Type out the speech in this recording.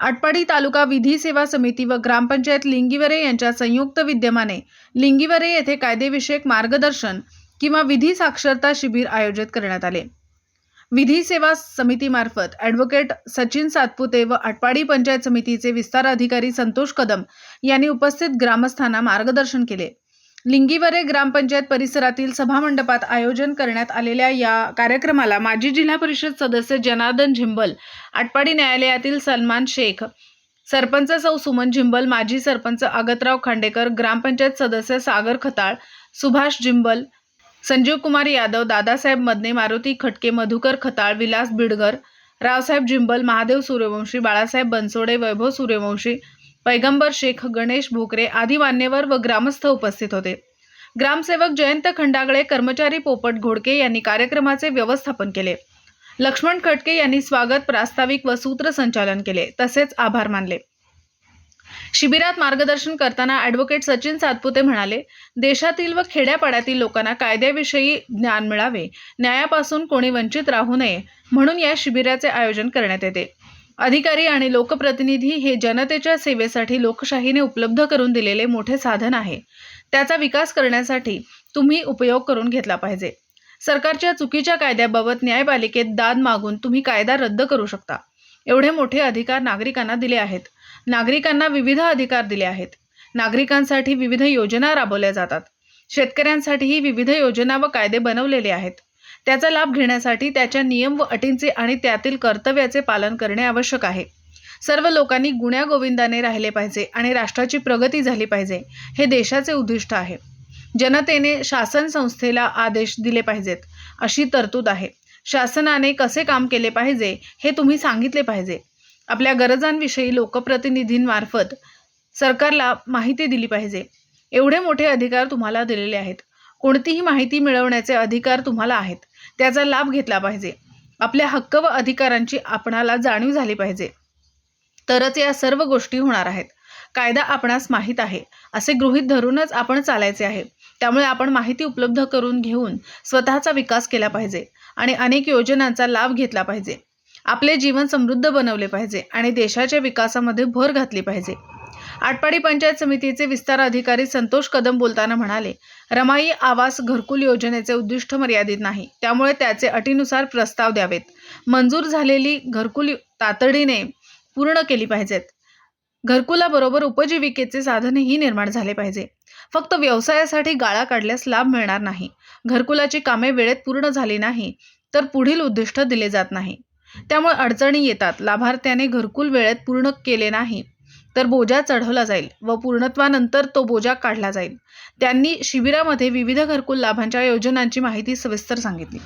आटपाडी तालुका विधी सेवा समिती व ग्रामपंचायत लिंगिवरे यांच्या संयुक्त विद्यमाने लिंगिवरे येथे कायदेविषयक मार्गदर्शन किंवा विधी साक्षरता शिबिर आयोजित करण्यात आले. विधी सेवा समितीमार्फत ॲडव्होकेट सचिन सातपुते व आटपाडी पंचायत समितीचे विस्तार अधिकारी संतोष कदम यांनी उपस्थित ग्रामस्थांना मार्गदर्शन केले. लिंगीवरे ग्रामपंचायत परिसरातील सभामंडपात आयोजन करण्यात आलेल्या या कार्यक्रमाला माजी जिल्हा परिषद सदस्य जनार्दन झिंबल आटपाडी न्यायालयातील सलमान शेख सरपंच सौ सुमन झिंबल माजी सरपंच आगतराव खांडेकर ग्रामपंचायत सदस्य सागर खताळ सुभाष झिंबल संजीव कुमार यादव दादासाहेब मदने मारुती खटके मधुकर खताळ विलास बिडगर रावसाहेब जिंबल महादेव सूर्यवंशी बाळासाहेब बनसोडे वैभव सूर्यवंशी पैगंबर शेख गणेश भोकरे आदी मान्यवर व ग्रामस्थ उपस्थित होते. ग्रामसेवक जयंत खंडागळे कर्मचारी पोपट घोडके यांनी कार्यक्रमाचे व्यवस्थापन केले. लक्ष्मण खटके यांनी स्वागत प्रास्ताविक व सूत्रसंचालन केले. तसेच आभार मानले. शिबिरात मार्गदर्शन करताना ॲडव्होकेट सचिन सातपुते म्हणाले देशातील व खेड्यापाड्यातील लोकांना कायद्याविषयी ज्ञान मिळावे. न्यायापासून कोणी वंचित राहू नये. म्हणून या शिबिराचे आयोजन करण्यात येते. अधिकारी आणि लोकप्रतिनिधी हे जनतेच्या सेवेसाठी लोकशाहीने उपलब्ध करून दिलेले मोठे साधन आहे. त्याचा विकास करण्यासाठी तुम्ही उपयोग करून घेतला पाहिजे. सरकारच्या चुकीच्या कायद्याबाबत न्यायपालिकेत दाद मागून तुम्ही कायदा रद्द करू शकता. एवढे मोठे अधिकार नागरिकांना दिले आहेत. नागरिकांना विविध अधिकार दिले आहेत. नागरिकांसाठी विविध योजना राबवल्या जातात. शेतकऱ्यांसाठीही विविध योजना व कायदे बनवलेले आहेत. त्याचा लाभ घेण्यासाठी त्याच्या नियम व अटींचे आणि त्यातील कर्तव्याचे पालन करणे आवश्यक आहे. सर्व लोकांनी गुण्यागोविंदाने राहिले पाहिजे आणि राष्ट्राची प्रगती झाली पाहिजे हे देशाचे उद्दिष्ट आहे. जनतेने शासन संस्थेला आदेश दिले पाहिजेत अशी तरतूद आहे. शासनाने कसे काम केले पाहिजे हे तुम्ही सांगितले पाहिजे. आपल्या गरजांविषयी लोकप्रतिनिधींमार्फत सरकारला माहिती दिली पाहिजे. एवढे मोठे अधिकार तुम्हाला दिलेले आहेत. कोणतीही माहिती मिळवण्याचे अधिकार तुम्हाला आहेत. त्याचा लाभ घेतला पाहिजे. आपल्या हक्क व अधिकारांची आपणाला जाणीव झाली पाहिजे. तरच या सर्व गोष्टी होणार आहेत. कायदा आपणास माहीत आहे. असे गृहीत धरूनच आपण चालायचे आहे. त्यामुळे आपण माहिती उपलब्ध करून घेऊन स्वतःचा विकास केला पाहिजे आणि अनेक योजनांचा लाभ घेतला पाहिजे. आपले जीवन समृद्ध बनवले पाहिजे आणि देशाच्या विकासामध्ये भर घातली पाहिजे. आटपाडी पंचायत समितीचे विस्तार अधिकारी संतोष कदम बोलताना म्हणाले रमाई आवास घरकुल योजनेचे उद्दिष्ट मर्यादित नाही. त्यामुळे त्याचे अटीनुसार प्रस्ताव द्यावेत. मंजूर झालेली घरकुल तातडीने पूर्ण केली पाहिजेत. घरकुलाबरोबर उपजीविकेचे साधनही निर्माण झाले पाहिजे. फक्त व्यवसायासाठी गाळा काढल्यास लाभ मिळणार नाही. घरकुलाची कामे वेळेत पूर्ण झाली नाही तर पुढील उद्दिष्ट दिले जात नाही. त्यामुळे अडचणी येतात. लाभार्थ्याने घरकुल वेळेत पूर्ण केले नाही. तर बोजा चढवला जाईल व पूर्णत्वानंतर तो बोजा काढला जाईल. त्यांनी शिबिरामध्ये विविध घरकुल लाभांच्या योजनांची माहिती सविस्तर सांगितली.